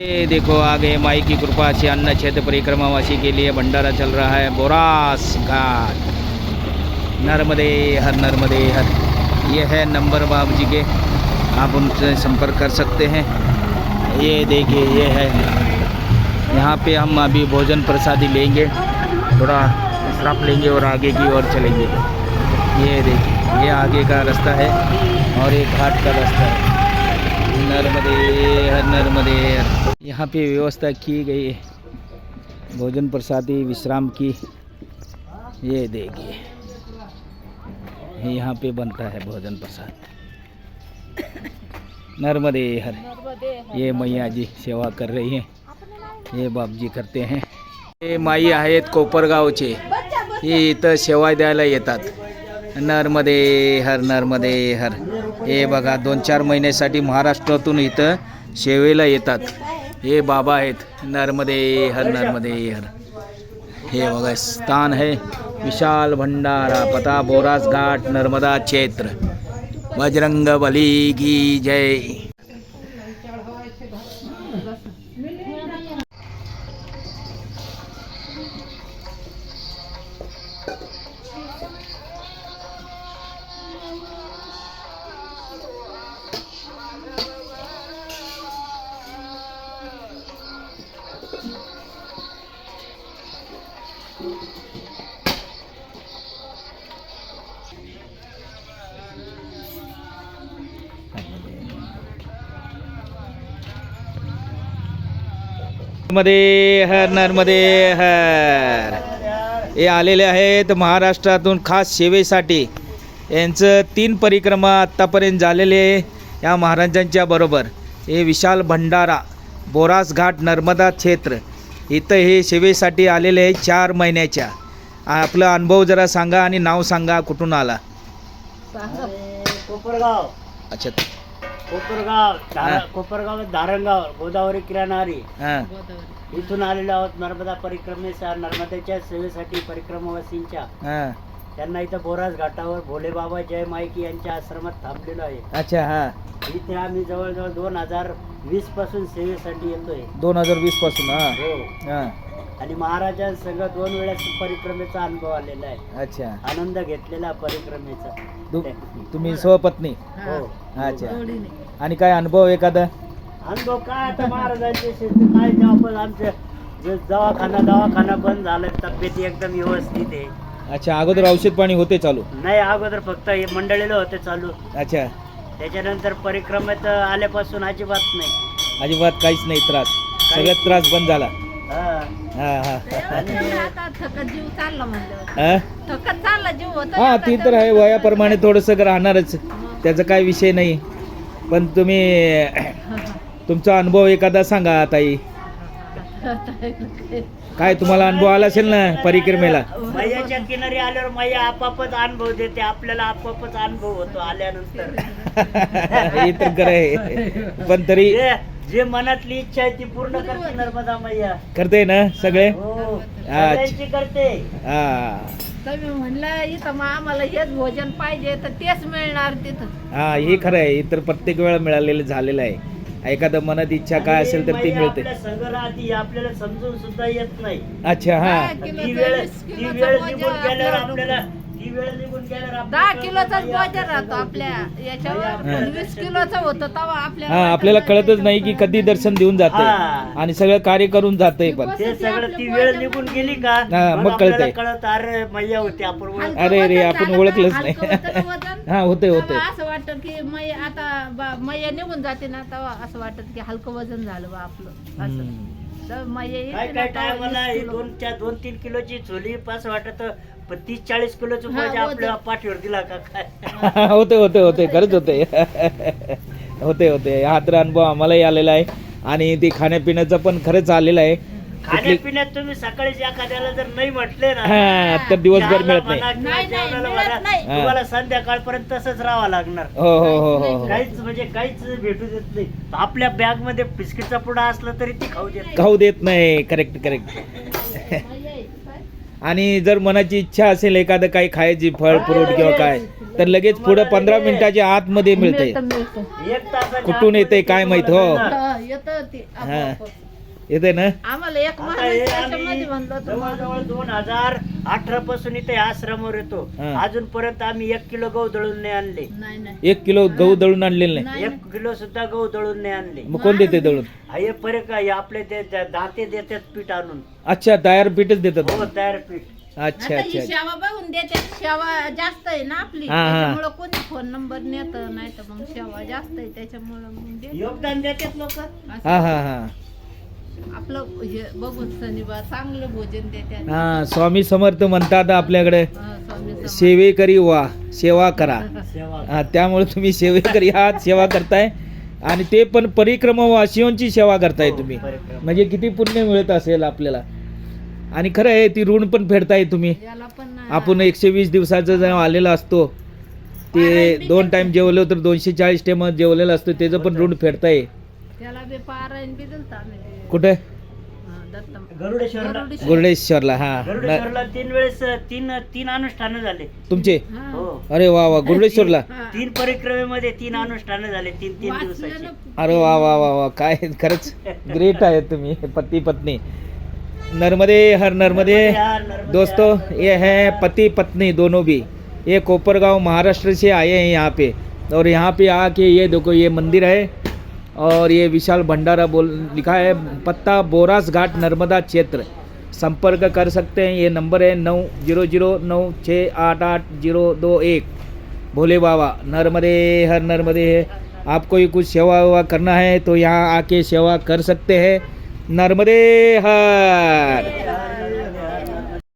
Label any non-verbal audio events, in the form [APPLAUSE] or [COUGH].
ये देखो, आगे माई की कृपा से अन्न क्षेत्र परिक्रमावासी के लिए भंडारा चल रहा है। बोरास घाट। नर्मदे हर नर्मदे हर। ये है नंबर बाबू जी के। आप उनसे संपर्क कर सकते हैं। ये देखिए, ये है। यहाँ पे हम अभी भोजन प्रसादी लेंगे। थोड़ा विश्राम लेंगे और आगे की ओर चलेंगे। ये देखिए, ये आगे का रास्ता है और ये घाट का रास्ता है। नर्मदे हर नर्मदे यहाँ पे व्यवस्था की गई है। भोजन प्रसादी विश्राम की। ये देखिए। यहाँ पे बनता है भोजन प्रसाद। नर्मदे हर। ये मैया जी सेवा कर रही हैं। हे बापजी करते हैं। हे माई आहेत कोपरगावचे। हे इथं सेवा द्यायला येतात। नर्मदे हर नर्मदे हर. हे बघा दोन चार महिन्यासाठी महाराष्ट्रातून इथं सेवेला येतात. हे बाबा आहेत नर्मदे हर नर्मदे हर. हे बघा स्थान है विशाल भंडारा पता बोरास घाट नर्मदा क्षेत्र. बजरंग बली की जय. नर्मदे हर नर्मदे हर. हे आलेले आहेत महाराष्ट्रातून खास सेवेसाठी. यांचं तीन परिक्रमा आत्तापर्यंत झालेले या महाराजांच्या बरोबर. हे विशाल भंडारा बोरास घाट नर्मदा क्षेत्र. इथं हे सेवेसाठी आलेले आहे चार महिन्याच्या. आपला अनुभव जरा सांगा आणि नाव सांगा कुठून आला? कोपरगाव. अच्छा. कोपरगाव धार-. कोपरगाव धारणगाव गोदावरी किराणारी. हां. इथून आलेलो आहोत नर्मदा परिक्रमेच्या नर्मदेच्या सेवेसाठी परिक्रमावासींच्या. हां. त्यांना इथं बोरास घाटावर भोले बाबा जय मायकी यांच्या आश्रमात थांबलेलो आहे. अच्छा हां. इथे आम्ही जवळजवळ दोन हजार वीसपासून सेवेसाठी येतोय. दोन हजार वीसपासून हां. हो. हां. आणि महाराजांसंग दोन वेळेस परिक्रमेचा अनुभव आलेला आहे. अच्छा. आनंद घेतलेला परिक्रमेचा. तुम्ही स्वपत्नी? हो. अच्छा. आणि काय अनुभव एखादा? अनुभव काय आता महाराजांचे शेती काय आपण आमचे जे दवाखाना दवाखाना बंद झालं तब्येती एकदम व्यवस्थित आहे. अच्छा अगोदर औषध पाणी होते चालू? नाही अगोदर फक्त हे मंडळीला होते चालू. अच्छा. त्याच्यानंतर परिक्रमेत आल्यापासून अजिबात नाही. अजिबात काहीच नाही त्रास. सगळ्यात त्रास बंद झाला. हा. आणि आता थकत जीव चालला म्हणलं? थकत चालला जीव होत ती तर आहे. वयाप्रमाणे थोडंसं राहणारच. त्याचा काय विषय नाही. पण तुम्ही तुमचा अनुभव एखादा सांगा ताई. काय तुम्हाला अनुभव आला असेल ना परिक्रमेला? मैयाच्या किनारी आल्यावर मैया आपापच अनुभव देते. आपल्याला आपापच अनुभव होतो आल्यानंतर. [LAUGHS] हे तर खरं आहे. पण तरी जे मनातली इच्छा आहे ती पूर्ण करते नर्मदा मैया. करते ना सगळे? हो सगळ्यांची करते. हा. तुम्ही म्हणलं इथं मग आम्हाला हेच भोजन पाहिजे तर तेच मिळणार तिथं. हा हे खरं आहे. हे तर प्रत्येक वेळा मिळालेलं झालेलं आहे. एखादं मनात इच्छा काय असेल तर ती मिळते. आपल्याला समजून सुद्धा येत नाही. अच्छा हा. दहा ती किलोचं, वेळ वीस ती किलोचं वेळ भोजन निघून गेल्यावर आपल्याला आपल्याला ती वेळ निघून गेल्यावर आपल्याला दहा किलोचाच आपल्या राहतो आपल्या होती. याच्यावर वीस किलोचं होतं तेव्हा आपल्याला हा आपल्याला कळतच नाही की कधी दर्शन देऊन जाते हा. आणि सगळं कार्य करून जाते पण ते सगळं ती वेळ निघून गेली का हा, मग कळतंय. कळत अरे मैया होती आपण हलकं अरे रे, वजन आपण झालं ओळखलंच नाही. हलकं होतं ना वजन. हा होते होते तेव्हा असं वाटतं की मै आता बा- मैया निघून जाते ना तेव्हा असं वाटत की हलकं वजन झालं बा आपलं असं हम्म. तर मैया येते काय ना काय तेव्हा टायमाला वीस ही किलो. दोन त्या दोन तीन किलोची चोली पास वाटत पण तीस चाळीस किलोचं हा, पाहिजे वजन. आपल्या पाठीवर दिला का काय? [LAUGHS] होते होते होते. खरंच होते. [LAUGHS] होते होते. हा तर अनुभव आम्हालाही आलेला आहे. आणि ते खाण्यापिण्याचं पण खरंच आलेलं आहे. खाण्यापिण्यात तुम्ही सकाळीच एखाद्याला जर नाही म्हटले ना हा तर दिवसभर मिळत नाही. म्हणा किंवा नाही, नाही, जेवणाला मिळत म्हणा, नाही. तुम्हाला संध्याकाळपर्यंत तसंच राहावं लागणार. हो हो हो हो हो. काहीच म्हणजे काहीच भेटू देत नाही. आपल्या बॅगमध्ये बिस्किटचा पुडा असला तरी ती खाऊ देत नाही. खाऊ देत नाही. Correct correct? आणि जर मनाची इच्छा असेल एखादं काही खायची फळ फ्रूट किंवा काय तर लगेच पुढं पंधरा मिनिटाच्या आतमध्ये मिळतं कुठून आतमध्ये काय माहीत, हो. हा, येतं ना? आम्हाला एक आता हे आम्ही जवळजवळ दोन हजार अठरा पासून इथे आश्रमावर येतो. हा. अजूनपर्यंत आम्ही एक किलो गहू दळून नाही आणले. नाही नाही. एक किलो गहू दळून आणलेलं नाही? एक किलो सुद्धा गहू दळून नाही आणले. मग कोण देते दळून? हे परे काय आपले ते दाते देतात पीठ आणून. अच्छा तयार पीठच देतात. हो तयार पीठ. अच्छा आता अच्छा ही शेवा बघून देते शेवा जास्त आहे ना आपली. हा, हा. त्याच्यामुळं कोणी फोन नंबर नेत नाही तर मग शेवा जास्त आहे त्याच्यामुळं मग देते. योगदान देतात लोक. असं हा हा हा. आपलं हे बघून शनिवार चांगलं भोजन देते हा स्वामी समर्थ म्हणतात आपल्याकडे स्वामी समर्थ. सेवेकरी वा सेवा करा. हा त्यामुळे तुम्ही सेवेकरी आहात सेवा करताय. आणि ते पण परिक्रमावासियांची सेवा करताय तुम्ही. परिक्रमा. म्हणजे किती पुण्य मिळत असेल आपल्याला. आणि खरं आहे ती ऋण पण फेडताय तुम्ही. याला पण आपण एकशे वीस दिवसाचं जेव्हा आलेलं असतो ते दोन टाइम जेवलो तर दोनशे चाळीस टाइम जेवलेलं असतो त्याचं पण ऋण फेडताय. त्याला बी पारायण बी दिलतं आम्ही. ते. कुठे? हा, दत्त गरुडेश्वरला गरुडेश्वर. गुरुडेश्वरला हा. गरुडेश्वरला तीन वेळेस तीन तीन अनुष्ठान झाले. तुमचे? हा. हो. अरे वा वा गुरुडेश्वरला. हा. तीन परिक्रमेमध्ये तीन अनुष्ठान झाले तीन तीन दिवसाचे. अरे वा वा वा वा काय खरंच ग्रेट आहे तुम्ही पति पत्नी. नर्मदे हर नर्मदे. दोस्तों ये है पति पत्नी दोनों भी. ये कोपरगांव महाराष्ट्र से आए हैं यहाँ पे. और यहाँ पे आके ये देखो ये मंदिर है. और ये विशाल भंडारा बोल लिखा है पत्ता बोरास घाट नर्मदा क्षेत्र। संपर्क कर सकते हैं ये नंबर है नौ जीरो जीरो नौ छः आठ आठ जीरो दो एक। भोले बाबा नर्मदे हर नर्मदे है। आपको ये कुछ सेवा वेवा करना है तो यहाँ आके सेवा कर सकते हैं। नर्मदे हर।